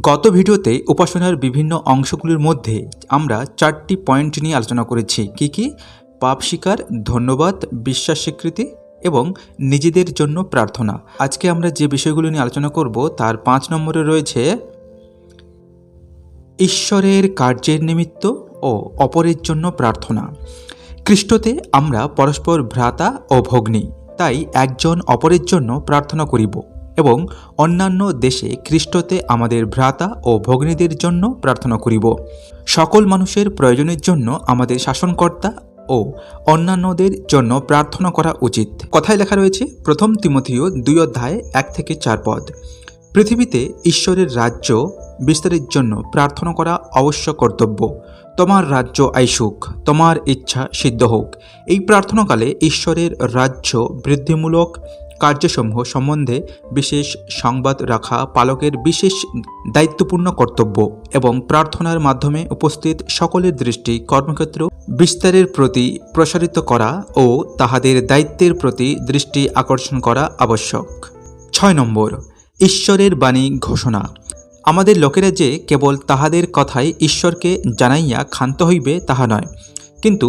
গত ভিডিওতে উপাসনার বিভিন্ন অংশগুলির মধ্যে আমরা চারটি পয়েন্ট নিয়ে আলোচনা করেছি। কি কি? পাপ স্বীকার ধন্যবাদ, বিশ্বাস স্বীকৃতি এবং নিজেদের জন্য প্রার্থনা। আজকে আমরা যে বিষয়গুলো নিয়ে আলোচনা করব, তার পাঁচ নম্বরে রয়েছে ঈশ্বরের কার্যের নিমিত্ত ও অপরের জন্য প্রার্থনা। খ্রিস্টতে আমরা পরস্পর ভ্রাতা ও ভগ্নী, তাই একজন অপরের জন্য প্রার্থনা করিব। এবং অন্যান্য দেশে খ্রিস্টতে আমাদের ভ্রাতা ও ভগ্নীদের জন্য প্রার্থনা করিব। সকল মানুষের প্রয়োজনের জন্য আমাদের শাসনকর্তা ও অন্যান্যদের জন্য প্রার্থনা করা উচিত। কথায় লেখা রয়েছে, প্রথম তিমথিও দুই অধ্যায় এক থেকে চার পদ। পৃথিবীতে ঈশ্বরের রাজ্য বিস্তারের জন্য প্রার্থনা করা অবশ্য কর্তব্য। তোমার রাজ্য আইসুক, তোমার ইচ্ছা সিদ্ধ হোক। এই প্রার্থনাকালে ঈশ্বরের রাজ্য বৃদ্ধিমূলক কার্যসমূহ সম্বন্ধে বিশেষ সংবাদ রাখা পালকের বিশেষ দায়িত্বপূর্ণ কর্তব্য এবং প্রার্থনার মাধ্যমে উপস্থিত সকলের দৃষ্টি কর্মক্ষেত্র বিস্তারের প্রতি প্রসারিত করা ও তাহাদের দায়িত্বের প্রতি দৃষ্টি আকর্ষণ করা আবশ্যক। ছয় নম্বর, ঈশ্বরের বাণী ঘোষণা। আমাদের লোকেরা যে কেবল তাহাদের কথাই ঈশ্বরকে জানাইয়া ক্ষান্ত হইবে তাহা নয়, কিন্তু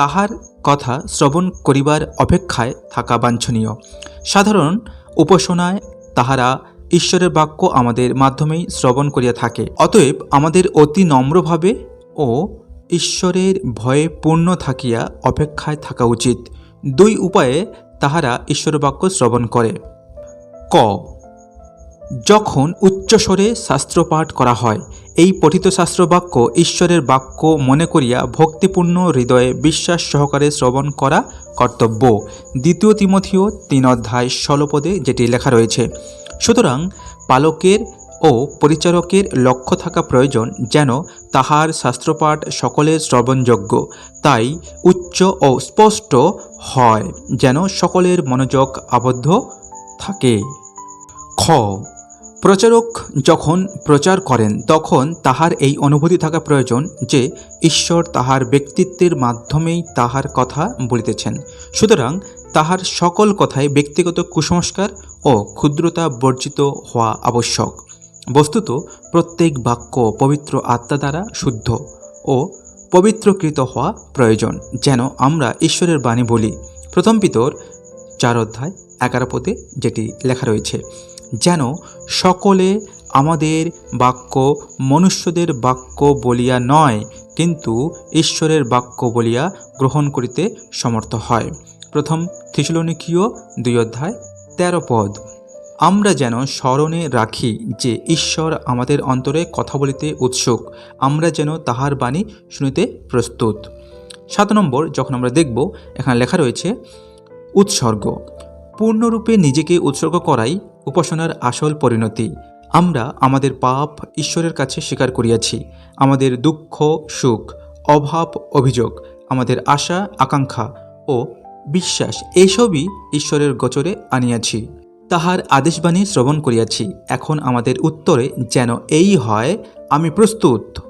তাহার কথা শ্রবণ করিবার অপেক্ষায় থাকা বাঞ্ছনীয়। সাধারণ উপাসনায় তাহারা ঈশ্বরের বাক্য আমাদের মাধ্যমেই শ্রবণ করিয়া থাকে। অতএব আমাদের অতি নম্রভাবে ও ঈশ্বরের ভয়ে পূর্ণ থাকিয়া অপেক্ষায় থাকা উচিত। দুই উপায়ে তাহারা ঈশ্বরের বাক্য শ্রবণ করে। ক যখন উচ্চস্বরে শাস্ত্রপাঠ করা হয়, এই পঠিত শাস্ত্র বাক্য ঈশ্বরের বাক্য মনে করিয়া ভক্তিপূর্ণ হৃদয়ে বিশ্বাস সহকারে শ্রবণ করা কর্তব্য। দ্বিতীয় তিমথিও তিন অধ্যায় ষোলপদে যেটি লেখা রয়েছে, সুতরাং পালকের ও পরিচারকের লক্ষ্য থাকা প্রয়োজন যেন তাহার শাস্ত্রপাঠ সকলের শ্রবণযোগ্য, তাই উচ্চ ও স্পষ্ট হয় যেন সকলের মনোযোগ আবদ্ধ থাকে। খ প্রচারক যখন প্রচার করেন, তখন তাহার এই অনুভূতি থাকা প্রয়োজন যে ঈশ্বর তাহার ব্যক্তিত্বের মাধ্যমেই তাহার কথা বলিতেছেন। সুতরাং তাহার সকল কথায় ব্যক্তিগত কুসংস্কার ও ক্ষুদ্রতা বর্জিত হওয়া আবশ্যক। বস্তুত প্রত্যেক বাক্য পবিত্র আত্মা দ্বারা শুদ্ধ ও পবিত্রকৃত হওয়া প্রয়োজন, যেন আমরা ঈশ্বরের বাণী বলি। প্রথম পিতর, চার অধ্যায়, এগারো পদে যেটি লেখা রয়েছে। যেন সকলে আমাদের বাক্য মনুষ্যদের বাক্য বলিয়া নয়, কিন্তু ঈশ্বরের বাক্য বলিয়া গ্রহণ করিতে সমর্থ হয়। প্রথম থিসলনিকীয় দুই অধ্যায়, তেরো পদ। আমরা যেন স্মরণে রাখি যে ঈশ্বর আমাদের অন্তরে কথা বলিতে উৎসুক, আমরা যেন তাহার বাণী শুনিতে প্রস্তুত। সাত নম্বর, যখন আমরা দেখব, এখানে লেখা রয়েছে, উৎসর্গ। পূর্ণরূপে নিজেকে উৎসর্গ করাই উপাসনার আসল পরিণতি। আমরা আমাদের পাপ ঈশ্বরের কাছে স্বীকার করিয়াছি। আমাদের দুঃখ, সুখ, অভাব, অভিযোগ, আমাদের আশা, আকাঙ্ক্ষা ও বিশ্বাস এইসবই ঈশ্বরের গোচরে আনিয়াছি। তাহার আদেশবাণী শ্রবণ করিয়াছি। এখন আমাদের উত্তরে যেন এই হয়, আমি প্রস্তুত।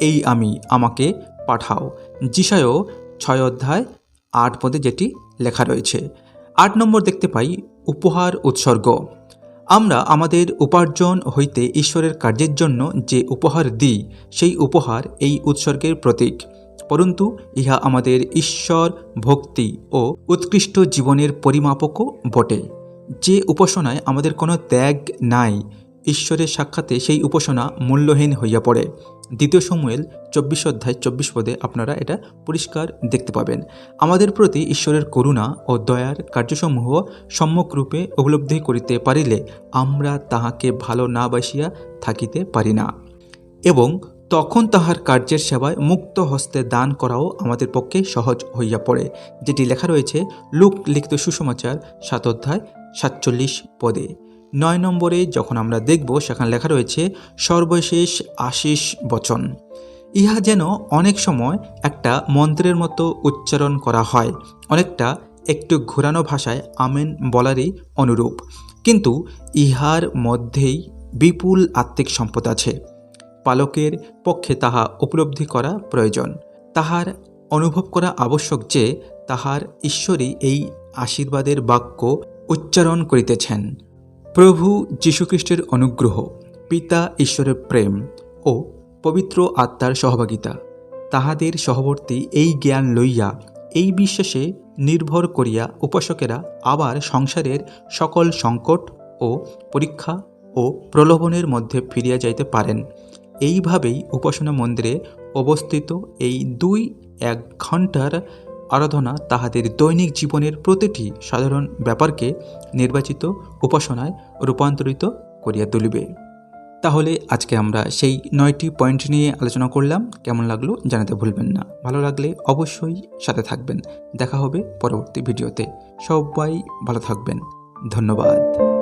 এই আমি আমাকে পাঠাও। যিশায়ও ছয় অধ্যায় আট পদে যেটি লেখা রয়েছে। আট নম্বর দেখতে পাই, উপহার, উৎসর্গ। আমরা আমাদের উপার্জন হইতে ঈশ্বরের কার্যের জন্য যে উপহার দিই, সেই উপহার এই উৎসর্গের প্রতীক। পরন্তু, ইহা আমাদের ঈশ্বর ভক্তি ও উৎকৃষ্ট জীবনের পরিমাপকও বটে। যে উপাসনায় আমাদের কোনো ত্যাগ নাই, ঈশ্বরের সাক্ষাতে সেই উপাসনা মূল্যহীন হইয়া পড়ে। দ্বিতীয় সমুয়েল, চব্বিশ অধ্যায়, চব্বিশ পদে আপনারা এটা পরিষ্কার দেখতে পাবেন। আমাদের প্রতি ঈশ্বরের করুণা ও দয়ার কার্যসমূহ সম্যকরূপে উপলব্ধি করিতে পারিলে আমরা তাহাকে ভালো না বাসিয়া থাকিতে পারি না। এবং তখন তাহার কার্যের সেবায় মুক্ত হস্তে দান করাও আমাদের পক্ষে সহজ হইয়া পড়ে, যেটি লেখা রয়েছে লুক লিখিত সুসমাচার, সাত অধ্যায়, সাতচল্লিশ পদে। নয় নম্বরে যখন আমরা দেখব, সেখানে লেখা রয়েছে, সর্বশেষ আশিস বচন। ইহা যেন অনেক সময় একটা মন্ত্রের মতো উচ্চারণ করা হয়, অনেকটা একটু ঘোরানো ভাষায় আমেন বলারই অনুরূপ। কিন্তু ইহার মধ্যেই বিপুল আত্মিক সম্পদ আছে। পালকের পক্ষে তাহা উপলব্ধি করা প্রয়োজন। তাহার অনুভব করা আবশ্যক যে, তাহার ঈশ্বরই এই আশীর্বাদের বাক্য উচ্চারণ করিতেছেন। প্রভু যীশুখ্রিস্টের অনুগ্রহ, পিতা ঈশ্বরের প্রেম ও পবিত্র আত্মার সহভাগিতা, তাহাদের সহবর্তী এই জ্ঞান লইয়া, এই বিশ্বাসে নির্ভর করিয়া উপাসকেরা আবার সংসারের সকল সংকট ও পরীক্ষা ও প্রলোভনের মধ্যে ফিরিয়া যাইতে পারেন। এইভাবেই উপাসনা মন্দিরে অবস্থিত এই দুই এক ঘণ্টার আরাধনা তাহাদের দৈনিক জীবনের প্রতিটি সাধারণ ব্যাপারকে নির্বাচিত, উপাসনায় রূপান্তরিত করিয়া তুলিবে। তাহলে আজকে আমরা সেই নয়টি পয়েন্ট নিয়ে আলোচনা করলাম। কেমন লাগল জানাতে ভুলবেন না। ভালো লাগলে অবশ্যই সাথে থাকবেন। দেখা হবে পরবর্তী ভিডিওতে। সবাই ভালো থাকবেন। ধন্যবাদ।